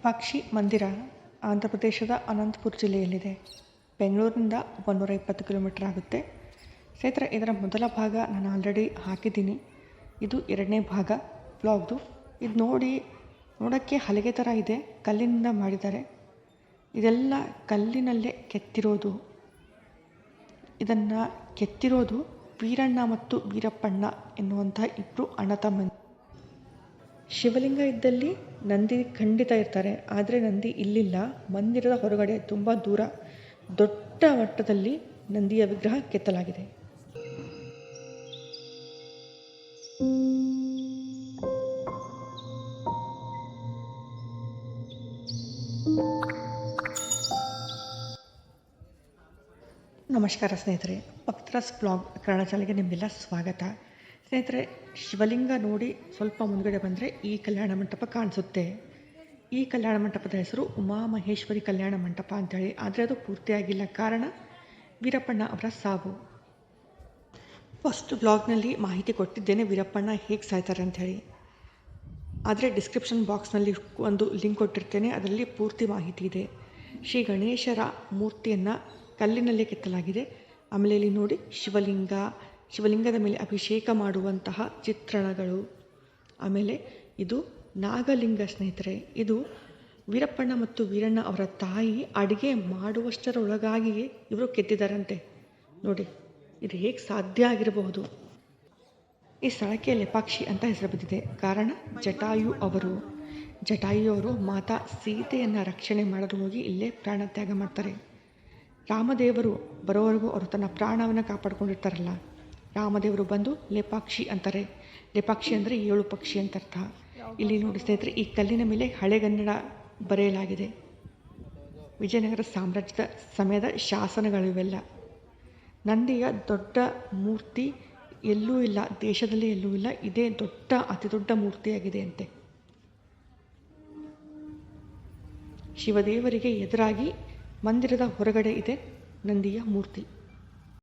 ಲೇಪಾಕ್ಷಿ ಮಂದಿರ ಆಂಧ್ರ ಪ್ರದೇಶದ ಅನಂತಪುರ ಜಿಲ್ಲೆಯಲ್ಲಿದೆ. ಬೆಂಗಳೂರಿನಿಂದ ಒಂದೂರ ಇಪ್ಪತ್ತು ಕಿಲೋಮೀಟರ್ ಆಗುತ್ತೆ. ಸ್ನೇಹಿತರೆ, ಇದರ ಮೊದಲ ಭಾಗ ನಾನು ಆಲ್ರೆಡಿ ಹಾಕಿದ್ದೀನಿ. ಇದು ಎರಡನೇ ಭಾಗ ಬ್ಲಾಗ್ದು ಇದು ನೋಡಿ, ನೋಡೋಕ್ಕೆ ಹಲಗೆ ಥರ ಇದೆ. ಕಲ್ಲಿನಿಂದ ಮಾಡಿದ್ದಾರೆ. ಇದೆಲ್ಲ ಕಲ್ಲಿನಲ್ಲೇ ಕೆತ್ತಿರೋದು. ಇದನ್ನು ಕೆತ್ತಿರೋದು ವೀರಣ್ಣ ಮತ್ತು ವೀರಪ್ಪಣ್ಣ ಎನ್ನುವಂಥ ಇಬ್ಬರು ಅಣ್ಣ ತಮ್ಮ ಶಿವಲಿಂಗ ಇದ್ದಲ್ಲಿ ನಂದಿ ಖಂಡಿತ ಇರ್ತಾರೆ, ಆದರೆ ನಂದಿ ಇಲ್ಲಿಲ್ಲ. ಮಂದಿರದ ಹೊರಗಡೆ ತುಂಬ ದೂರ, ದೊಡ್ಡ ಮಟ್ಟದಲ್ಲಿ ನಂದಿಯ ವಿಗ್ರಹ ಕೆತ್ತಲಾಗಿದೆ. ನಮಸ್ಕಾರ ಸ್ನೇಹಿತರೆ ಪಕ್ತರಸ್ ಬ್ಲಾಗ್, ಕನ್ನಡ ನಿಮಗೆಲ್ಲ ಸ್ವಾಗತ. ಸ್ನೇಹಿತರೆ, ಶಿವಲಿಂಗ ನೋಡಿ ಸ್ವಲ್ಪ ಮುಂದುಗಡೆ ಬಂದರೆ ಈ ಕಲ್ಯಾಣ ಮಂಟಪ ಕಾಣಿಸುತ್ತೆ. ಈ ಕಲ್ಯಾಣ ಮಂಟಪದ ಹೆಸರು ಉಮಾಮಹೇಶ್ವರಿ ಕಲ್ಯಾಣ ಮಂಟಪ ಅಂತೇಳಿ. ಆದರೆ ಅದು ಪೂರ್ತಿಯಾಗಿಲ್ಲ. ಕಾರಣ, ವೀರಪ್ಪಣ್ಣ ಅವರ ಸಾವು. ಫಸ್ಟ್ ಬ್ಲಾಗ್ನಲ್ಲಿ ಮಾಹಿತಿ ಕೊಟ್ಟಿದ್ದೇನೆ ವೀರಪ್ಪಣ್ಣ ಹೇಗೆ ಸಾಯ್ತಾರೆ ಅಂಥೇಳಿ ಆದರೆ ಡಿಸ್ಕ್ರಿಪ್ಷನ್ ಬಾಕ್ಸ್ನಲ್ಲಿ ಒಂದು ಲಿಂಕ್ ಕೊಟ್ಟಿರ್ತೇನೆ. ಅದರಲ್ಲಿ ಪೂರ್ತಿ ಮಾಹಿತಿ ಇದೆ. ಶ್ರೀ ಗಣೇಶರ ಮೂರ್ತಿಯನ್ನು ಕಲ್ಲಿನಲ್ಲಿ ಕೆತ್ತಲಾಗಿದೆ. ಆಮೇಲೆ ಇಲ್ಲಿ ನೋಡಿ ಶಿವಲಿಂಗ ಶಿವಲಿಂಗದ ಮೇಲೆ ಅಭಿಷೇಕ ಮಾಡುವಂತಹ ಚಿತ್ರಣಗಳು. ಆಮೇಲೆ ಇದು ನಾಗಲಿಂಗ ಸ್ನೇಹಿತರೆ, ಇದು ವೀರಪ್ಪಣ್ಣ ಮತ್ತು ವೀರಣ್ಣ ಅವರ ತಾಯಿ ಅಡುಗೆ ಮಾಡುವಷ್ಟರೊಳಗಾಗಿಯೇ ಇವರು ಕೆತ್ತಿದ್ದಾರಂತೆ ನೋಡಿ, ಇದು ಹೇಗೆ ಸಾಧ್ಯ ಆಗಿರಬಹುದು? ಈ ಸ್ಥಳಕ್ಕೆ ಲೆಪಾಕ್ಷಿ ಅಂತ ಹೆಸರು ಬಿದ್ದಿದೆ ಕಾರಣ, ಜಟಾಯು ಅವರು. ಜಟಾಯು ಅವರು ಮಾತಾ ಸೀತೆಯನ್ನು ರಕ್ಷಣೆ ಮಾಡಲು ಹೋಗಿ ಇಲ್ಲೇ ಪ್ರಾಣ ತ್ಯಾಗ ಮಾಡ್ತಾರೆ. ರಾಮದೇವರು ಬರೋವರೆಗೂ ಅವರು ತನ್ನ ಪ್ರಾಣವನ್ನು ಕಾಪಾಡ್ಕೊಂಡಿರ್ತಾರಲ್ಲ. ರಾಮದೇವರು ಬಂದು ಲೇಪಾಕ್ಷಿ ಅಂತಾರೆ. ಲೇಪಾಕ್ಷಿ ಅಂದರೆ ಏಳು ಪಕ್ಷಿ ಅಂತ ಅರ್ಥ. ಇಲ್ಲಿ ನೋಡಿ ಸ್ನೇಹಿತರೆ, ಈ ಕಲ್ಲಿನ ಮೇಲೆ ಹಳೆಗನ್ನಡ ಬರೆಯಲಾಗಿದೆ. ವಿಜಯನಗರ ಸಾಮ್ರಾಜ್ಯದ ಸಮಯದ ಶಾಸನಗಳಿವೆಲ್ಲ. ನಂದಿಯ ದೊಡ್ಡ ಮೂರ್ತಿ ಎಲ್ಲೂ ಇಲ್ಲ, ದೇಶದಲ್ಲಿ ಎಲ್ಲೂ ಇಲ್ಲ, ಇದೇ ದೊಡ್ಡ, ಅತಿ ದೊಡ್ಡ ಮೂರ್ತಿಯಾಗಿದೆ ಅಂತೆ. ಶಿವದೇವರಿಗೆ ಎದುರಾಗಿ ಮಂದಿರದ ಹೊರಗಡೆ ಇದೆ ನಂದಿಯ ಮೂರ್ತಿ.